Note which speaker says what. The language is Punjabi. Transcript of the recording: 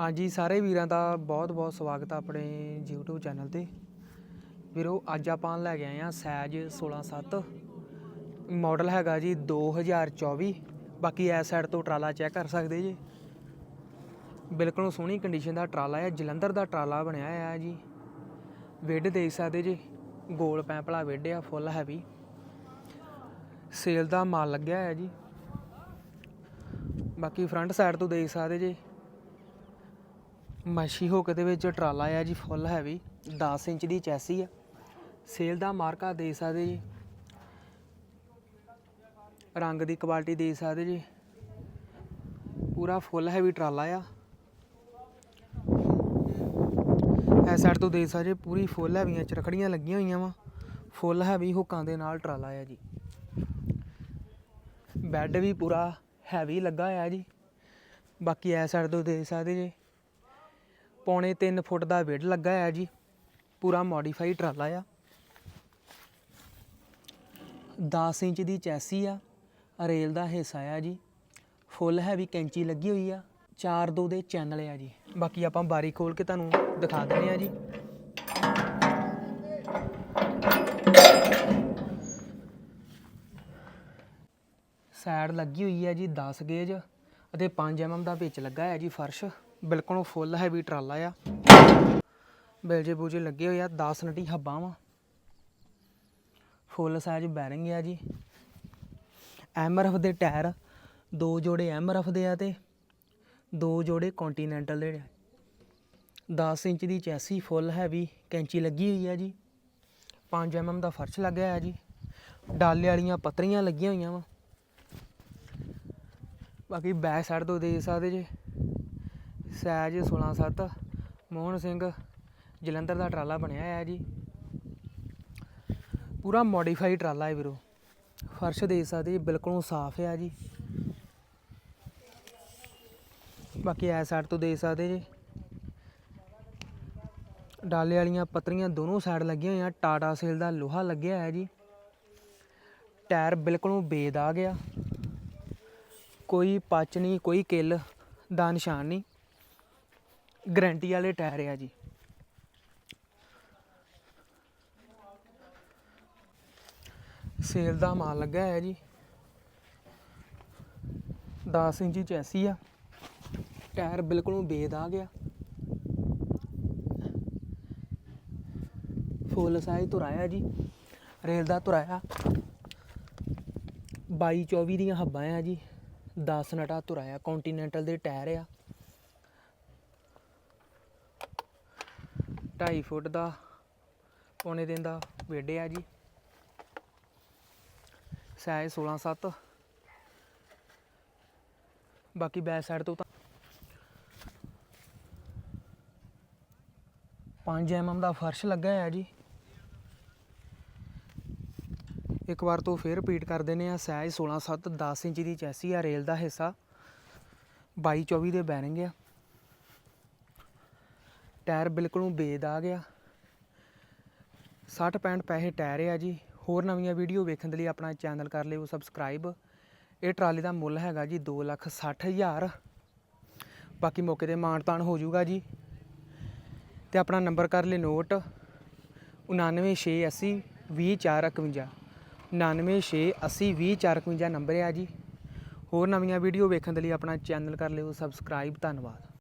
Speaker 1: ਹਾਂਜੀ, ਸਾਰੇ ਵੀਰਾਂ ਦਾ ਬਹੁਤ-ਬਹੁਤ ਸਵਾਗਤ ਆ ਆਪਣੇ YouTube ਚੈਨਲ ਤੇ। ਵੀਰੋ, ਅੱਜ ਆਪਾਂ ਲੈ ਕੇ ਆਏ ਆ ਸੈਜ 167 ਮਾਡਲ ਹੈਗਾ ਜੀ 2024 ਬਾਕੀ ਇਸ ਸਾਈਡ ਤੋਂ ਟਰਾਲਾ ਚੈੱਕ ਕਰ ਸਕਦੇ ਜੀ। ਬਿਲਕੁਲ ਸੋਹਣੀ ਕੰਡੀਸ਼ਨ ਦਾ ਟਰਾਲਾ ਹੈ ਜਲੰਧਰ ਦਾ ਟਰਾਲਾ ਬਣਿਆ ਹੈ ਜੀ। ਵਿੱਡ ਦੇਖ ਸਕਦੇ ਜੀ, ਗੋਲ ਪੈਂਪਲਾ ਵਿੱਡ ਆ ਫੁੱਲ ਹੈਵੀ ਸੇਲ ਦਾ ਮਾਲ ਲੱਗਿਆ ਹੈ ਜੀ। ਬਾਕੀ ਫਰੰਟ ਸਾਈਡ ਤੋਂ ਦੇਖ ਸਕਦੇ ਜੀ। ਮੱਛੀ ਹੁੱਕ ਦੇ ਵਿੱਚ ਟਰਾਲਾ ਆ ਜੀ, ਫੁੱਲ ਹੈਵੀ। 10 ਇੰਚ ਦੀ ਚੈਸੀ ਆ। ਸੇਲ ਦਾ ਮਾਰਕਾ ਦੇ ਸਕਦੇ ਜੀ। ਰੰਗ ਦੀ ਕੁਆਲਿਟੀ ਦੇ ਸਕਦੇ ਜੀ। ਪੂਰਾ ਫੁੱਲ ਹੈਵੀ ਟਰਾਲਾ ਆ। ਇਹ ਸਾਈਡ ਤੋਂ ਦੇ ਸਕਦੇ ਪੂਰੀ ਫੁੱਲ ਹੈਵੀਆਂ ਚਰਖੜੀਆਂ ਲੱਗੀਆਂ ਹੋਈਆਂ ਵਾ। ਫੁੱਲ ਹੈਵੀ ਹੁੱਕਾਂ ਦੇ ਨਾਲ ਟਰਾਲਾ ਆ ਜੀ। ਬੈੱਡ ਵੀ ਪੂਰਾ ਹੈਵੀ ਲੱਗਾ ਹੋਇਆ ਜੀ। ਬਾਕੀ ਇਸ ਸਾਈਡ ਤੋਂ ਦੇ ਸਕਦੇ ਜੀ। ਪੌਣੇ 3 ਫੁੱਟ ਦਾ ਵਿੱਡ ਲੱਗਾ ਹੈ ਜੀ। ਪੂਰਾ ਮੋਡੀਫਾਈ ਟਰਾਲਾ ਆ। 10 ਇੰਚ ਦੀ ਚੈਸੀ ਆ, ਰੇਲ ਦਾ ਹਿੱਸਾ ਆ ਜੀ। ਫੁੱਲ ਹੈਵੀ ਕੈਂਚੀ ਲੱਗੀ ਹੋਈ ਆ 4-2 ਦੇ ਚੈਨਲ ਆ ਜੀ। ਬਾਕੀ ਆਪਾਂ ਬਾਰੀ ਖੋਲ ਕੇ ਤੁਹਾਨੂੰ ਦਿਖਾ ਦਿੰਦੇ ਆ ਜੀ। ਸਾਈਡ ਲੱਗੀ ਹੋਈ ਹੈ ਜੀ 10 ਗੇਜ, ਅਤੇ 5 mm ਦਾ ਵਿੱਚ ਲੱਗਾ ਹੈ ਜੀ ਫਰਸ਼। ਬਿਲਕੁਲ ਫੁੱਲ ਹੈਵੀ ਟਰਾਲਾ ਆ। ਬੇਲਜੇ ਬੂਜੇ ਲੱਗੇ ਹੋਏ ਆ 10 ਨਟੀ ਹੱਬਾਂ ਵਾ। ਫੁੱਲ ਸਾਈਜ਼ ਬੈਰਿੰਗ ਆ ਜੀ। ਐਮਆਰਐਫ ਦੇ ਟਾਇਰ, ਦੋ ਜੋੜੇ ਐਮਆਰਐਫ ਦੇ ਆ ਤੇ ਦੋ ਜੋੜੇ ਕੰਟੀਨੈਂਟਲ ਦੇ ਆ। 10 ਇੰਚ ਦੀ ਚੈਸੀ ਫੁੱਲ ਹੈਵੀ ਕੈਂਚੀ ਲੱਗੀ ਹੋਈ ਆ ਜੀ। 5 mm ਦਾ ਫਰਸ਼ ਲੱਗਿਆ ਆ ਜੀ। ਡਾਲੇ ਵਾਲੀਆਂ ਪੱਤਰੀਆਂ ਲੱਗੀਆਂ ਹੋਈਆਂ ਵਾ। ਬਾਕੀ ਬੈਕ ਸਾਈਡ ਤੋਂ ਦੇਖ ਸਕਦੇ ਜੇ। ਸੈਜ 167 ਮੋਹਨ ਸਿੰਘ ਜਲੰਧਰ ਦਾ ਟਰਾਲਾ ਬਣਿਆ ਹੈ ਜੀ। ਪੂਰਾ ਮੋਡੀਫਾਈ ਟਰਾਲਾ ਹੈ ਵੀਰੋ। ਫਰਸ਼ ਦੇ ਸਕਦੇ ਜੀ, ਬਿਲਕੁਲ ਸਾਫ਼ ਹੈ ਜੀ। ਬਾਕੀ ਐ ਸਾਈਡ ਤੋਂ ਦੇ ਸਕਦੇ ਜੀ। ਡਾਲੇ ਵਾਲੀਆਂ ਪੱਤਰੀਆਂ ਦੋਨੋਂ ਸਾਈਡ ਲੱਗੀਆਂ ਹੋਈਆਂ, ਟਾਟਾ ਸੇਲ ਦਾ ਲੋਹਾ ਲੱਗਿਆ ਹੈ ਜੀ। ਟਾਇਰ ਬਿਲਕੁਲ ਬੇਦ ਆ। ਗਿਆ ਕੋਈ ਪੱਚ ਨਹੀਂ, ਕੋਈ ਕਿੱਲ ਦਾ ਨਿਸ਼ਾਨ ਨਹੀਂ। ਗਰੰਟੀ ਵਾਲੇ ਟਾਇਰ ਆ ਜੀ। ਸੇਲ ਦਾ ਮਾਲ ਲੱਗਾ ਹੈ ਜੀ। 10 ਇੰਚੀ ਚੈਸੀ ਆ। ਟਾਇਰ ਬਿਲਕੁਲ ਬੇਦ ਆ। ਗਿਆ ਫੁੱਲ ਸਾਈਜ਼ ਤੁਰਾਇਆ ਜੀ। ਰੇਲ ਦਾ ਤੁਰਾਇਆ। 22 24 ਦੀਆਂ ਹੱਬਾਂ ਆ ਜੀ। 10 ਨਟਾ ਤੁਰਾਇਆ। ਕੰਟੀਨੈਂਟਲ ਦੇ ਟਾਇਰ ਆ। 2.5 ਫੁੱਟ ਦਾ, ਪੌਣੇ ਦਿਨ ਦਾ ਵੇਡੇ ਆ ਜੀ। ਸਾਈਜ਼ 16 7 ਬਾਕੀ ਬੈਕ ਸਾਈਡ ਤੋਂ ਤਾਂ 5 mm ਦਾ ਫਰਸ਼ ਲੱਗਾ ਹੈ ਜੀ। ਇੱਕ ਵਾਰ ਤੋਂ ਫੇਰ ਰਿਪੀਟ ਕਰ ਦਿੰਦੇ ਆ ਸਾਈਜ਼ 16 7 10 ਇੰਚ ਦੀ ਚੈਸੀ ਆ ਰੇਲ ਦਾ ਹਿੱਸਾ। 22 24 ਦੇ ਬੈਰਿੰਗ ਆ। ਟਾਇਰ ਬਿਲਕੁਲ ਬੇਦ ਆ ਗਿਆ। 60 65 ਪੈਸੇ ਟਾਇਰ ਆ ਜੀ। ਹੋਰ ਨਵੀਆਂ ਵੀਡੀਓ ਵੇਖਣ ਦੇ ਲਈ ਆਪਣਾ ਚੈਨਲ ਕਰ ਲਿਓ ਸਬਸਕ੍ਰਾਈਬ ਇਹ ਟਰਾਲੀ ਦਾ ਮੁੱਲ ਹੈਗਾ ਜੀ 2 ਲੱਖ 60 ਹਜ਼ਾਰ। ਬਾਕੀ ਮੌਕੇ ਤੇ ਮਾਨਤਾਨ ਹੋ ਜਾਊਗਾ ਜੀ। ਤੇ ਆਪਣਾ ਨੰਬਰ ਕਰ ਲੈ ਨੋਟ। 99680 20451 99680 20451 ਨੰਬਰ ਆ ਜੀ। ਹੋਰ ਨਵੀਆਂ ਵੀਡੀਓ ਵੇਖਣ ਦੇ ਲਈ ਆਪਣਾ ਚੈਨਲ ਕਰ ਲਿਓ ਸਬਸਕ੍ਰਾਈਬ ਧੰਨਵਾਦ।